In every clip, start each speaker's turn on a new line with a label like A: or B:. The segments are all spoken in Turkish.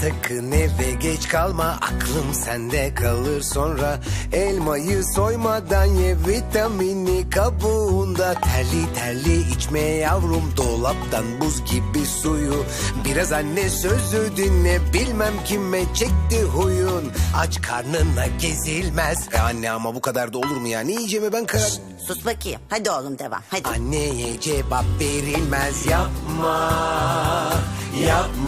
A: sakın eve geç kalma Aklım sende kalır sonra. Elmayı soymadan ye vitamini kabuğunda. Terli terli içme yavrum dolaptan buz gibi suyu. Biraz anne sözü dinle bilmem kime çekti huyun. Aç karnına gezilmez. E Anne ama bu kadar da olur mu ya? Ne yiyeceğime ben karar
B: Sus bakayım. Hadi oğlum devam. Hadi.
A: Anneye cevap verilmez. Yapma Yapma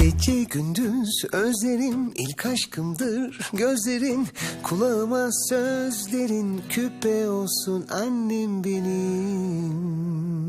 A: Gece gündüz özlerim ilk aşkımdır. Gözlerin kulağıma sözlerin küpe olsun annem benim.